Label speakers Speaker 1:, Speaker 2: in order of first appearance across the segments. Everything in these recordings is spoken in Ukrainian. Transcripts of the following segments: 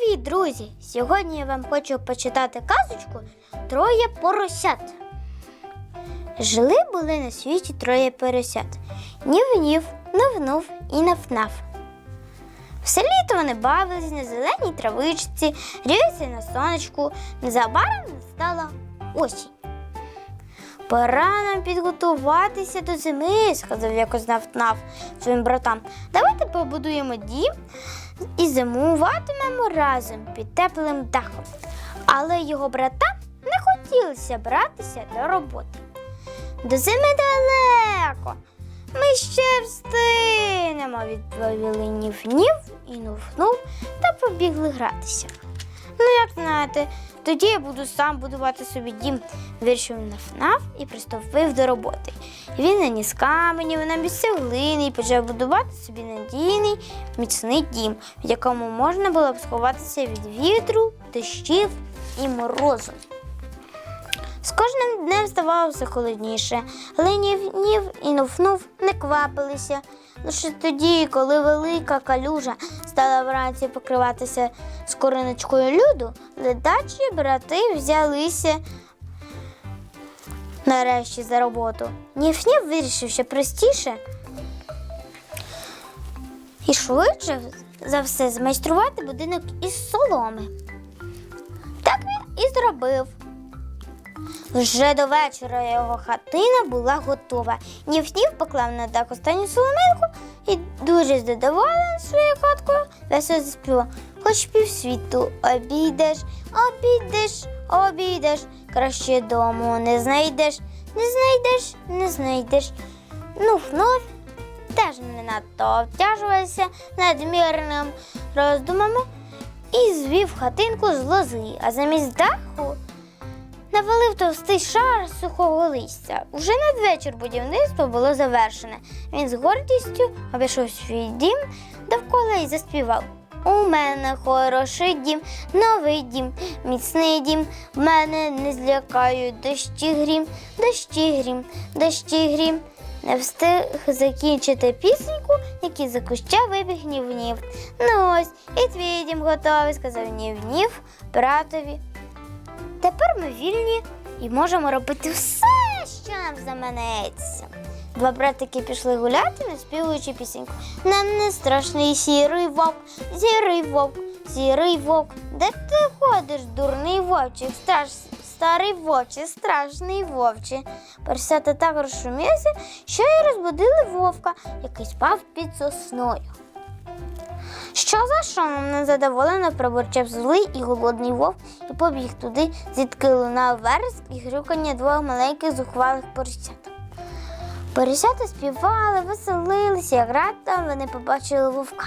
Speaker 1: Привіт, друзі! Сьогодні я вам хочу почитати казочку Троє поросят. Жили були на світі троє поросят. Нів-нів, нув-нув і наф-наф. Все літо вони бавились на зеленій травичці, грілися на сонечку. Незабаром настала осінь. Пора нам підготуватися до зими, сказав якось наф-наф своїм братам. Давайте побудуємо дім і зимуватимемо разом під теплим дахом. Але його братам не хотілося братися до роботи. До зими далеко. Ми ще встигнемо, відповіли нів-нів і нув-нув та побігли гратися. Ну, як знаєте, тоді я буду сам будувати собі дім, вирішив на ФНАФ і приступив до роботи. Він наніс каменів на місце глини і почав будувати собі надійний міцний дім, в якому можна було б сховатися від вітру, дощів і морозу. З кожним днем ставало все холодніше, але нів-нів і нуф-нуф не квапилися. Лише тоді, коли велика калюжа стала вранці покриватися скориночкою люду, ледачі брати взялися нарешті за роботу. Ніф-нів вирішив, що простіше і швидше за все змайструвати будинок із соломи. Так він і зробив. Вже до вечора його хатина була готова. Нів-нів поклав на дах останню соломинку і дуже задоволений своєю хаткою весело заспівав. Хоч півсвіту обійдеш, обійдеш, обійдеш, краще дому не знайдеш, не знайдеш, не знайдеш. Ну, вновь теж не надто обтяжувався надмірним роздумами і звів хатинку з лози, а замість даху навалив товстий шар сухого листя. Уже надвечір будівництво було завершене. Він з гордістю обійшов свій дім довкола і заспівав. У мене хороший дім, новий дім, міцний дім. Мене не злякають дощі грім, дощі грім, дощі грім. Не встиг закінчити пісеньку, який за куща вибіг нів-нів. Ну ось, і твій дім готовий, сказав нів-нів братові. Тепер ми вільні і можемо робити все, що нам заманеться. Два братики пішли гуляти, наспівуючи пісеньку. Нам не страшний сірий вовк, сірий вовк, сірий вовк. Де ти ходиш, дурний вовчик, страш, старий вовче, страшний вовче. Поросята так розшумілися, що й розбудили вовка, який спав під сосною. Що за шумом незадоволено пробурчав злий і голодний вовк і побіг туди, звідки лунав вереск і грюкання двох маленьких зухвалих поросят. Поросята співали, веселилися, як раптом вони побачили вовка.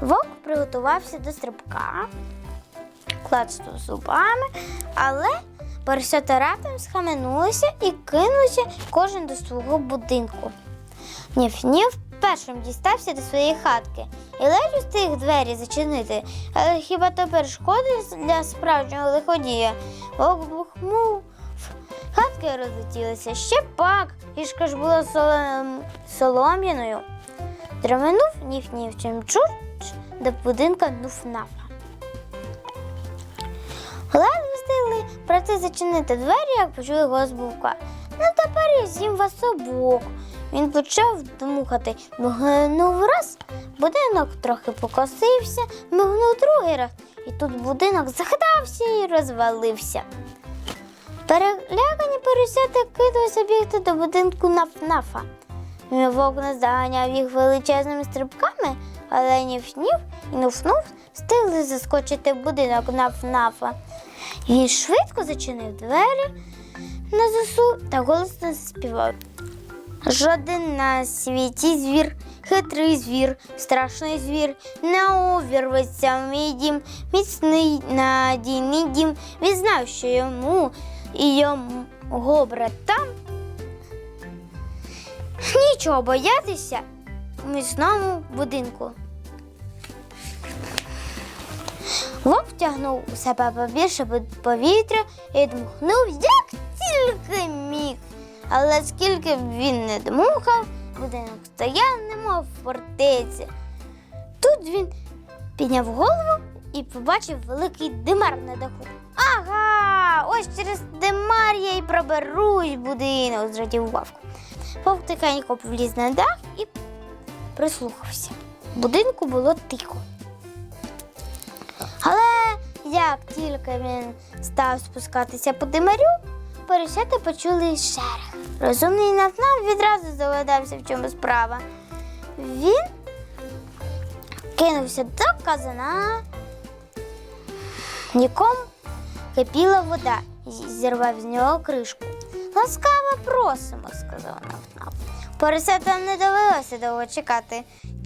Speaker 1: Вовк приготувався до стрибка, клацнув зубами, але поросята раптом схаменулися і кинулися кожен до свого будинку. Ніф-ніф першим дістався до своєї хатки і ледь устиг двері зачинити. Але хіба то перешкоди для справжнього лиходія? Вовк бухмув. Хатки розлетілися ще пак, ліжка ж була солом... солом'яною. Дременув ніф-ніф чимчур до будинка нуфнафа. Ледве встигли брати зачинити двері, як почули голос вовка. Ну тепер я з'їм вас обох. Він почав дмухати, мигнув раз, будинок трохи покосився, мигнув другий раз, і тут будинок захитався і розвалився. Перелякані поросята кинулися бігти до будинку нафнафа. Вовк наздоганяв їх величезними стрибками, але ніф-ніф і нуф-нуф встигли заскочити в будинок нафнафа. Він швидко зачинив двері на засу та голосно заспівав. Жоден на світі звір, хитрий звір, страшний звір, не увірветься в мій дім, міцний надійний дім. Він знав, що йому і його братам нічого боятися в міцному будинку. Вовк втягнув у себе побільше повітря і дмухнув, як. Але скільки б він не дмухав, будинок стояв, немов фортеці. Тут він підняв голову і побачив великий димар на даху. Ага, ось через димар я й проберусь будинок, зрадів Вовк. Вовк тихенько вліз на дах і прислухався. В будинку було тихо. Але як тільки він став спускатися по димарю, поросята почули шерех. Розумний нафнав відразу здогадався, в чому справа. Він кинувся до казана. Нікому кипіла вода і зірвав з нього кришку. Ласкаво просимо, сказав Нафнаф. Поросятам не довелося довго чекати.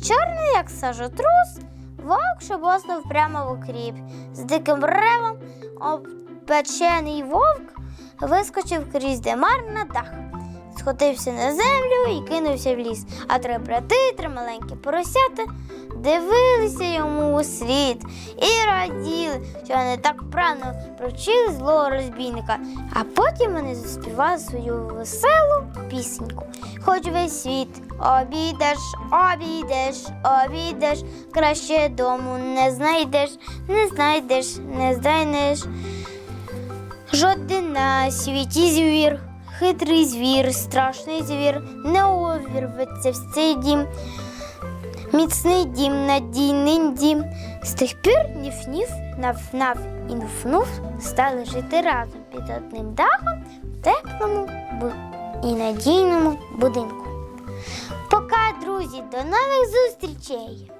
Speaker 1: Чорний, як сажотрус, вовк шибоснув прямо в окріп. З диким ревом обпечений вовк вискочив крізь демар на дах. Схотився на землю і кинувся в ліс. А три брати, три маленькі поросята дивилися йому у слід і раділи, що вони так правильно провчили злого розбійника. А потім вони заспівали свою веселу пісеньку. Хоч весь світ обійдеш, обійдеш, обійдеш, краще дому не знайдеш, не знайдеш, не знайдеш. Жоден на світі звір, хитрий звір, страшний звір, не увірветься в цей дім. Міцний дім, надійний дім. З тих пір ніф-ніф, наф-наф і нуф-нуф стали жити разом під одним дахом в теплому і надійному будинку. Пока, друзі, до нових зустрічей!